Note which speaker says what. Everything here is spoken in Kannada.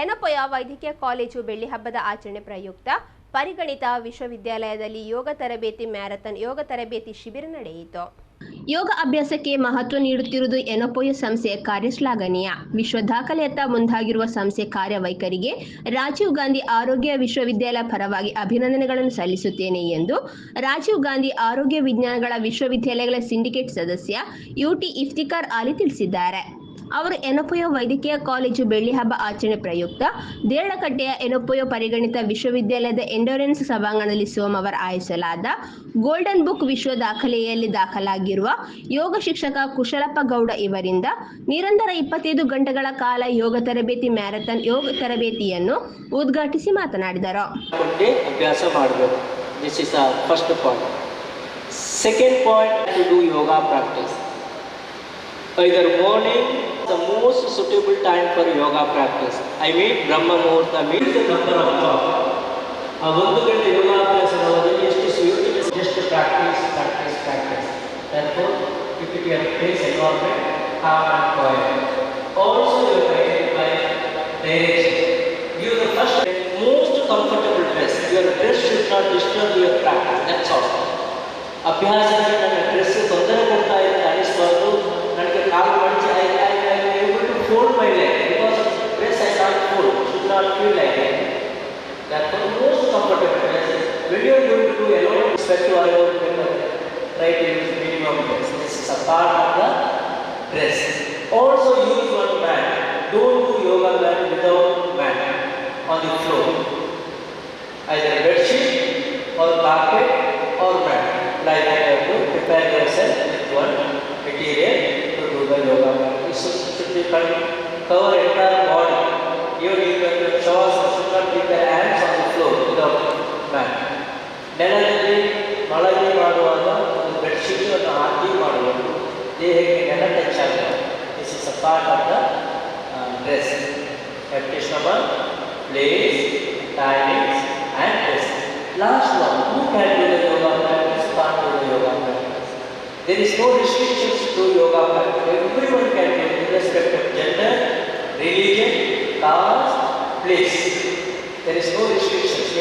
Speaker 1: ಎನಪೊಯ ವೈದ್ಯಕೀಯ ಕಾಲೇಜು ಬೆಳ್ಳಿ ಹಬ್ಬದ ಆಚರಣೆ ಪ್ರಯುಕ್ತ? ಪರಿಗಣಿತ ವಿಶ್ವವಿದ್ಯಾಲಯದಲ್ಲಿ ಯೋಗ ತರಬೇತಿ ಮ್ಯಾರಥಾನ್, ಯೋಗ ತರಬೇತಿ ಶಿಬಿರ ನಡೆಯಿತು. ಯೋಗ ಅಭ್ಯಾಸಕ್ಕೆ ಮಹತ್ವ ನೀಡುತ್ತಿರುವುದು ಎನಪೊಯ ಸಂಸ್ಥೆಯ ಕಾರ್ಯ ಶ್ಲಾಘನೀಯ ವಿಶ್ವ ದಾಖಲೆಯತ್ತ ಮುಂದಾಗಿರುವ ಸಂಸ್ಥೆ ಕಾರ್ಯವೈಖರಿಗೆ ರಾಜೀವ್ ಗಾಂಧಿ ಆರೋಗ್ಯ ವಿಶ್ವವಿದ್ಯಾಲಯ ಪರವಾಗಿ ಅಭಿನಂದನೆಗಳನ್ನು ಸಲ್ಲಿಸುತ್ತೇನೆ ಎಂದು ರಾಜೀವ್ ಗಾಂಧಿ ಆರೋಗ್ಯ ವಿಜ್ಞಾನಗಳ ವಿಶ್ವವಿದ್ಯಾಲಯಗಳ ಸಿಂಡಿಕೇಟ್ ಸದಸ್ಯ ಯುಟಿ ಇಫ್ತಿಕಾರ್ ಅಲಿ ತಿಳಿಸಿದ್ದಾರೆ. ಅವರು ಎನಪೊಯ ವೈದ್ಯಕೀಯ ಕಾಲೇಜು, ಬೆಳ್ಳಿ ಹಬ್ಬ ಆಚರಣೆ ಪ್ರಯುಕ್ತ ದೇರಳಕಟ್ಟೆಯ ಎನಪೊಯೋ ಪರಿಗಣಿತ ವಿಶ್ವವಿದ್ಯಾಲಯದ ಎಂಡೋರೆನ್ಸ್ ಸಭಾಂಗಣದಲ್ಲಿ ಸೋಮವಾರ ಆಯೋಜಿಸಲಾದ ಗೋಲ್ಡನ್ ಬುಕ್ ವಿಶ್ವ ದಾಖಲೆಯಲ್ಲಿ ದಾಖಲಾಗಿರುವ ಯೋಗ ಶಿಕ್ಷಕ ಕುಶಲಪ್ಪ ಗೌಡ ಇವರಿಂದ ನಿರಂತರ ಇಪ್ಪತ್ತೈದು ಗಂಟೆಗಳ ಕಾಲ ಯೋಗ ತರಬೇತಿ ಮ್ಯಾರಥಾನ್ ಯೋಗ ತರಬೇತಿಯನ್ನು ಉದ್ಘಾಟಿಸಿ ಮಾತನಾಡಿದರು.
Speaker 2: ಮಾಡಬೇಕು. This is first point second point to do yoga practice either morning the most suitable time for yoga practice I mean Brahma Muhurta means number of ಆ ಒಂದು ಗಂಟೆ ಯೋಗಾಭ್ಯಾಸದ ಅವಧಿಯಲ್ಲಿ ಎಷ್ಟು sweet just practice practice practice therefore if it your place environment have and quiet also you are guided by direction you the first most comfortable dress your dress should not disturb your practice that's all ಅಭ್ಯಾಸಕ್ಕೆ whatever you can try to use meaning dress. This is a part of the dress. Also use one mat. Don't do yoga mat without mat on the floor. Either bed sheet or carpet or mat. Like that you have to prepare yourself with one material to do the yoga mat. You should be cover entire body. Even you have to show us, should not keep the hands on the floor without mat. Then ಮಾಡುವಾಗ ಒಂದು ಬೆಡ್ಶೀಟನ್ನು ಹಾಕಿ ಮಾಡಬೇಕು ದೇಹಕ್ಕೆ ನೆಲ ಟಚ್ ಆಗಬೇಕು this is a part of the dress ಎಪ್ಟಿಷನಬಲ್ place timings and dress last one who can do the yoga practice part to the yoga practice there is no restrictions to yoga practice every one can do irrespect of gender religion caste place. There is no restrictions.